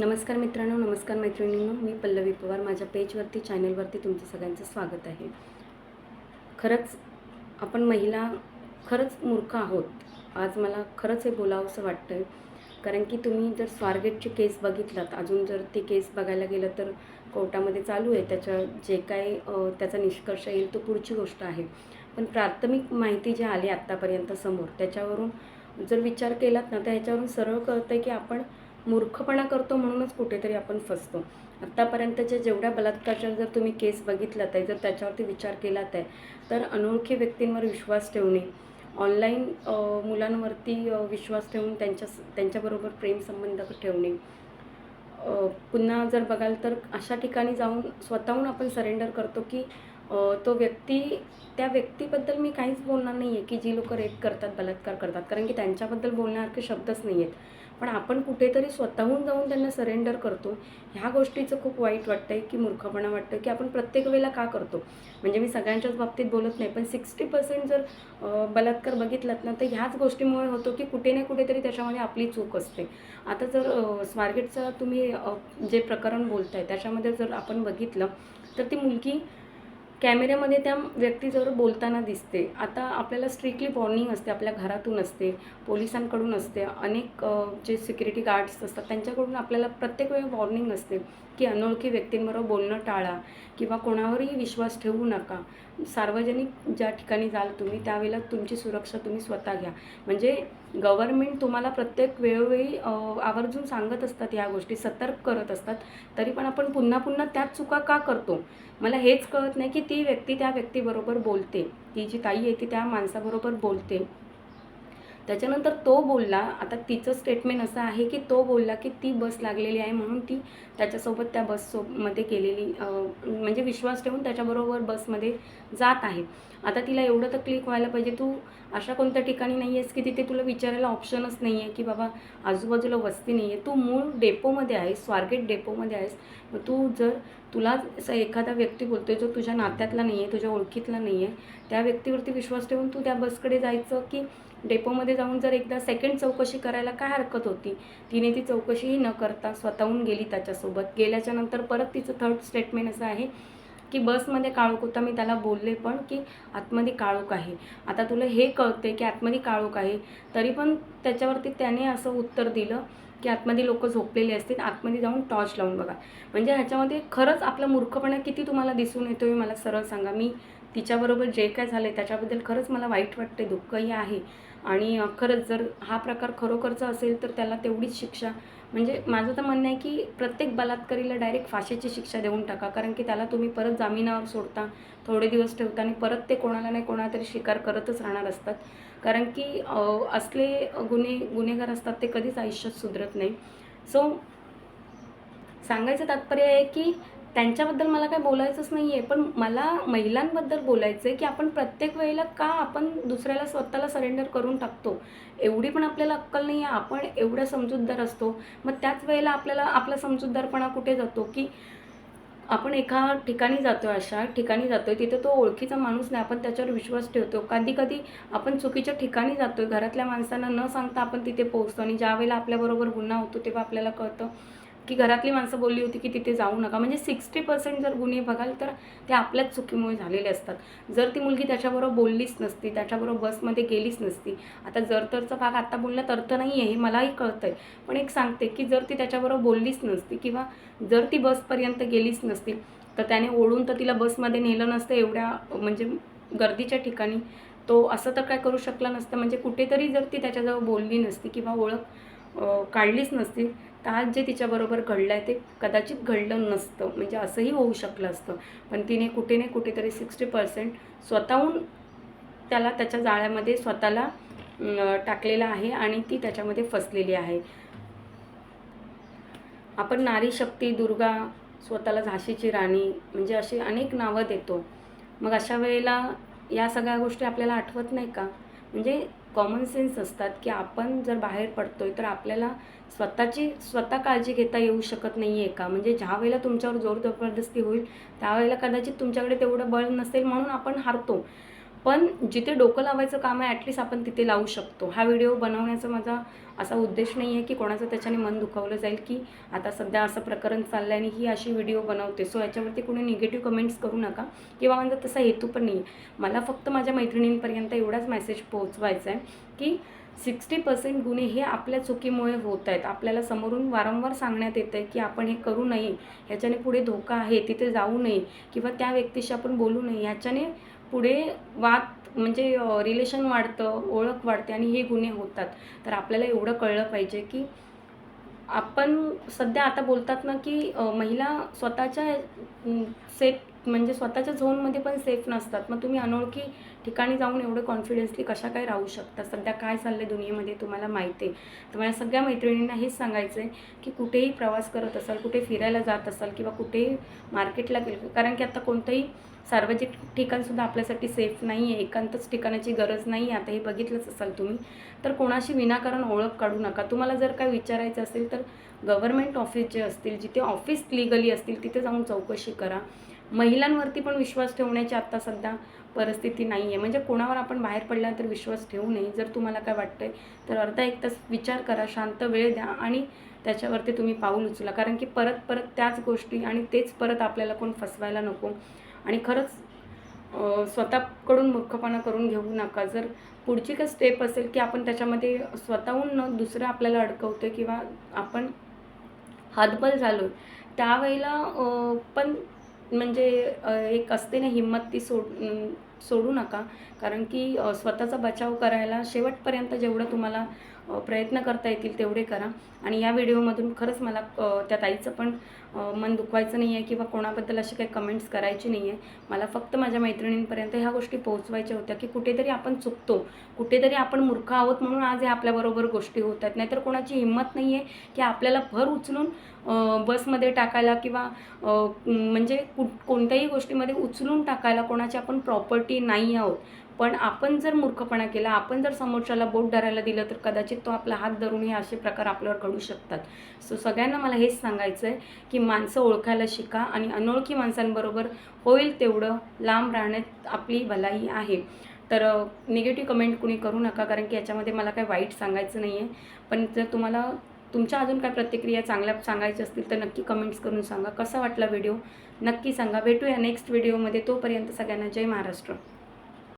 नमस्कार मित्रांनो नमस्कार मैत्रिणींनो. मी पल्लवी पवार. माझ्या पेजवरती चॅनलवरती तुमचं सगळ्यांचं स्वागत आहे. खरंच आपण महिला खरंच मूर्ख आहोत. आज मला खरंच हे बोलावंसं वाटतं आहे कारण की तुम्ही जर स्वारगेटची केस बघितलात अजून जर ती केस बघायला गेलं तर कोर्टामध्ये चालू आहे. त्याच्या जे काय त्याचा निष्कर्ष येईल तो पुढची गोष्ट आहे. पण प्राथमिक माहिती जी आली आत्तापर्यंत समोर त्याच्यावरून जर विचार केलात ना तर ह्याच्यावरून सरळ कळतं आहे की आपण मूर्खपणा करतो म्हणूनच कुठेतरी आपण फसतो. आत्तापर्यंतच्या जेवढ्या बलात्काराच्या जर तुम्ही केस बघितलात आहे जर त्याच्यावरती विचार केलात आहे तर अनोळखी व्यक्तींवर विश्वास ठेवणे ऑनलाईन मुलांवरती विश्वास ठेवून त्यांच्या त्यांच्याबरोबर प्रेमसंबंध ठेवणे. पुन्हा जर बघाल तर अशा ठिकाणी जाऊन स्वतःहून आपण सरेंडर करतो की तो व्यक्ती त्या व्यक्तीबद्दल मी काहीच बोलणार नाही आहे की जी लोकं रेप करतात बलात्कार करतात. कारण की त्यांच्याबद्दल बोलण्यासारखे शब्दच नाही आहेत पण आपण कुठेतरी स्वतःहून जाऊन त्यांना सरेंडर करतो. ह्या गोष्टीचं खूप वाईट वाटतं आहे की मूर्खपणा वाटतं की आपण प्रत्येक वेळेला का करतो? म्हणजे मी सगळ्यांच्याच बाबतीत बोलत नाही पण सिक्स्टी पर्सेंट जर बलात्कार बघितलात ना तर ह्याच गोष्टीमुळे होतो की कुठे ना कुठेतरी त्याच्यामध्ये आपली चूक असते. आता जर स्वारगेटचा स्वारगेटचं तुम्ही जे प्रकरण बोलताय त्याच्यामध्ये जर आपण बघितलं तर ती मुलगी कॅमेऱ्यामध्ये त्या व्यक्तीजवळ बोलताना दिसते. आता आपल्याला स्ट्रिक्टली वॉर्निंग असते आपल्या घरातून असते पोलिसांकडून असते. अनेक जे सिक्युरिटी गार्ड्स असतात त्यांच्याकडून आपल्याला प्रत्येक वेळी वॉर्निंग असते की अनोळखी व्यक्तींबरोबर बोलणं टाळा किंवा कोणावरही विश्वास ठेवू नका. सार्वजनिक ज्या ठिकाणी जाल तुम्ही त्यावेळेला तुमची सुरक्षा तुम्ही स्वतः घ्या. म्हणजे गव्हर्नमेंट तुम्हाला प्रत्येक वेळोवेळी आवर्जून सांगत असतात ह्या गोष्टी सतर्क करत असतात. तरी पण आपण पुन्हा पुन्हा त्याच चुका का करतो? मला हेच कळत नाही की ती व्यक्ती त्या व्यक्तीबरोबर बोलते. ती जी ताई आहे ती त्या माणसाबरोबर बोलते. त्याच्यानंतर तो बोलला आता तिचं स्टेटमेंट असं आहे की तो बोलला की ती बस लागलेली आहे म्हणून ती त्याच्यासोबत त्या बससोमध्ये केलेली म्हणजे विश्वास ठेवून त्याच्याबरोबर बसमध्ये जात आहे. आता तिला एवढं तर क्लिक व्हायला पाहिजे. तू अशा कोणत्या ठिकाणी नाही आहेस की तिथे तुला विचारायला ऑप्शनच नाही आहे की बाबा आजूबाजूला वस्ती नाही आहे तू मूळ डेपोमध्ये आहेस स्वारगेट डेपोमध्ये आहेस. मग तू जर तुला असं एखादा व्यक्ती बोलतोय जो तुझ्या नात्यातला नाही आहे तुझ्या ओळखीतला नाही आहे त्या व्यक्तीवरती विश्वास ठेवून तू त्या बसकडे जायचं की डेपोमध्ये जाऊन जर एकदा सेकंड चौकशी करायला काय हरकत होती? तिने ती चौकशीही न करता स्वतःहून गेली त्याच्यासोबत. गेल्याच्यानंतर परत तिचं थर्ड स्टेटमेंट असं आहे की बसमध्ये काळोख होता मी त्याला बोलले पण की आतमध्ये काळोख आहे. आता तुला हे कळते की आतमध्ये काळोख आहे. तरी पण त्याच्यावरती त्याने असं उत्तर दिलं की आतमध्ये लोक झोपलेले असतील आतमध्ये जाऊन टॉर्च लावून बघा. म्हणजे ह्याच्यामध्ये खरंच आपला मूर्खपणा किती तुम्हाला दिसून येतो हे मला सरळ सांगा. मी तिच्याबरोबर जे काय झालं आहे त्याच्याबद्दल खरंच मला वाईट वाटते दुःखही आहे. आणि खरंच जर हा प्रकार खरोखरचा असेल तर त्याला तेवढीच शिक्षा म्हणजे माझं तर म्हणणं आहे की प्रत्येक बलात्कारीला डायरेक्ट फाशीची शिक्षा देऊन टाका. कारण की त्याला तुम्ही परत जामिनावर सोडता थोडे दिवस ठेवता आणि परत ते कोणाला नाही कोणाला तरी शिकार करतच राहणार असतात. कारण की असले गुन्हे गुन्हेगार असतात ते कधीच आयुष्यात सुधरत नाही. सो सांगायचं तात्पर्य आहे की त्यांच्याबद्दल मला काय बोलायचंच नाही आहे पण मला महिलांबद्दल बोलायचं आहे की आपण प्रत्येक वेळेला का आपण दुसऱ्याला स्वतःला सरेंडर करून टाकतो? एवढी पण आपल्याला अक्कल नाही आहे आपण एवढा समजूतदार असतो. मग त्याच वेळेला आपल्याला आपला समजूतदारपणा कुठे जातो की आपण एका ठिकाणी जातो आहे अशा ठिकाणी जातो आहे तिथे तो ओळखीचा माणूस नाही आपण त्याच्यावर विश्वास ठेवतो. कधी कधी आपण चुकीच्या ठिकाणी जातो आहे घरातल्या माणसांना न सांगता आपण तिथे पोहोचतो आणि ज्यावेळेला आपल्याबरोबर गुन्हा होतो तेव्हा आपल्याला कळतं. की घरातली माणसं बोलली होती की तिथे जाऊ नका. म्हणजे सिक्स्टी पर्सेंट जर गुन्हे बघाल तर ते आपल्याच चुकीमुळे झालेले असतात. जर ती मुलगी त्याच्याबरोबर बोललीच नसती त्याच्याबरोबर बसमध्ये गेलीच नसती आता जर तरचा भाग आत्ता बोलण्यात अर्थ नाही आहे हे मलाही कळतं आहे पण एक सांगते की जर ती त्याच्याबरोबर बोललीच नसती किंवा जर ती बसपर्यंत गेलीच नसती तर त्याने ओढून तर तिला बसमध्ये नेलं नसतं एवढ्या म्हणजे गर्दीच्या ठिकाणी तो असं तर काय करू शकला नसतं. म्हणजे कुठेतरी जर ती त्याच्याजवळ बोलली नसती किंवा ओळख काढलीच नसती तर आज जे तिच्याबरोबर घडलं आहे ते कदाचित घडलं नसतं. म्हणजे असंही होऊ शकलं असतं. पण तिने कुठे ना कुठेतरी सिक्स्टी पर्सेंट स्वतःहून त्याला त्याच्या जाळ्यामध्ये स्वतःला टाकलेला टाकलेलं आहे आणि ती त्याच्यामध्ये फसलेली आहे. आपण नारी शक्ती दुर्गा स्वतःला झाशीची राणी म्हणजे अशी अनेक नावं देतो. मग अशा वेळेला या सगळ्या गोष्टी आपल्याला आठवत नाही का? म्हणजे कॉमन सेन्स असतात की आपण जर बाहेर पडतो आहे तर आपल्याला स्वतःची स्वतः काळजी घेता येऊ शकत नाही आहे का? म्हणजे ज्या वेळेला तुमच्यावर जोर जबरदस्ती होईल त्यावेळेला कदाचित तुमच्याकडे तेवढं बळ नसेल म्हणून आपण हारतो. पण जिथे डोकं लावायचं काम आहे ॲटलिस्ट आपण तिथे लावू शकतो. हा व्हिडिओ बनवण्याचा माझा असा उद्देश नाही आहे की कोणाचं त्याच्याने मन दुखावलं जाईल की आता सध्या असं प्रकरण चाललं आहे आणि ही अशी व्हिडिओ बनवते. सो याच्यावरती कोणी निगेटिव्ह कमेंट्स करू नका किंवा माझा तसा हेतू पण नाही आहे मला फक्त माझ्या मैत्रिणींपर्यंत एवढाच मेसेज पोहोचवायचा आहे की सिक्स्टी पर्सेंट गुन्हे हे आपल्या चुकीमुळे होत आहेत आपल्याला समोरून वारंवार सांगण्यात येतं आहे की आपण हे करू नये. ह्याच्याने पुढे धोका आहे तिथे जाऊ नये किंवा त्या व्यक्तीशी आपण बोलू नये. ह्याच्याने पुढे वाद म्हणजे रिलेशन वाढतं ओळख वाढते आणि हे गुन्हे होतात. तर आपल्याला एवढं कळलं पाहिजे की आपण सध्या आता बोलतात ना की महिला स्वतःच्या सेफ म्हणजे स्वतःच्या झोनमध्ये पण सेफ नसतात. मग तुम्ही अनोळखी ठिकाणी जाऊन एवढं कॉन्फिडेन्सली कशा काय राहू शकता? सध्या काय चाललं आहे दुनियेमध्ये तुम्हाला माहिती आहे. तर मला सगळ्या मैत्रिणींना हेच सांगायचं आहे की कुठेही प्रवास करत असाल कुठे फिरायला जात असाल किंवा कुठेही मार्केटला गेलं कारण की आता कोणतंही सार्वजनिक ठिकाणसुद्धा आपल्यासाठी सेफ नाही आहे एकांतच ठिकाणाची गरज नाही आहे आता हे बघितलंच असाल तुम्ही तर कोणाशी विनाकारण ओळख काढू नका. तुम्हाला जर काय विचारायचं असेल तर गव्हर्मेंट ऑफिस जे असतील जिथे ऑफिस लिगली असतील तिथे जाऊन चौकशी करा. महिलांवरती पण विश्वास ठेवण्याची आत्ता सध्या परिस्थिती नाही आहे म्हणजे कोणावर आपण बाहेर पडल्यानंतर विश्वास ठेवू नये. जर तुम्हाला काय वाटतंय तर अर्धा एक तास विचार करा शांत वेळ द्या आणि त्याच्यावरती तुम्ही पाऊल उचला. कारण की परत परत त्याच गोष्टी आणि तेच परत आपल्याला कोण फसवायला नको. आणि खरंच स्वतःकडून मूर्खपणा करून घेऊ नका. जर पुढची काय स्टेप असेल की आपण त्याच्यामध्ये स्वतःहून न दुसरं आपल्याला अडकवतो किंवा आपण हातबल झालो त्यावेळेला पण म्हणजे एक असते ना हिंमत ती सोड सोडू नका. कारण की स्वतःचा बचाव करायला शेवटपर्यंत जेवढं तुम्हाला प्रयत्न करता येतील तेवढे करा. आणि या व्हिडिओमधून खरंच मला त्या ताईचं पण मन दुखवायचं नाही आहे किंवा कोणाबद्दल अशी काही कमेंट्स करायची नाही आहे मला फक्त माझ्या मैत्रिणींपर्यंत ह्या गोष्टी पोहोचवायच्या होत्या की कुठेतरी आपण चुकतो. कुठेतरी आपण मूर्ख आहोत म्हणून आज हे आपल्याबरोबर गोष्टी होत आहेत. नाहीतर कोणाची हिंमत नाही आहे की आपल्याला भर उचलून बसमध्ये टाकायला किंवा म्हणजे कु कोणत्याही गोष्टीमध्ये उचलून टाकायला कोणाची आपण प्रॉपर्टी नाही आहोत. पण आपण जर मूर्खपणा केला आपण जर समोरच्याला बोट धरायला दिलं तर कदाचित तो आपला हात धरून हे असे प्रकार आपल्यावर घडू शकतात. सो सगळ्यांना मला हेच सांगायचं आहे की माणसं ओळखायला शिका आणि अनोळखी माणसांबरोबर होईल तेवढं लांब राहण्यात आपली भलाई आहे. तर निगेटिव्ह कमेंट कुणी करू नका कारण की याच्यामध्ये मला काही वाईट सांगायचं नाही आहे पण जर तुम्हाला तुमच्या अजून काय प्रतिक्रिया चांगल्या सांगायच्या असतील तर नक्की कमेंट्स करून सांगा. कसा वाटला व्हिडिओ नक्की सांगा. भेटूया नेक्स्ट व्हिडिओमध्ये तोपर्यंत सगळ्यांना जय महाराष्ट्र.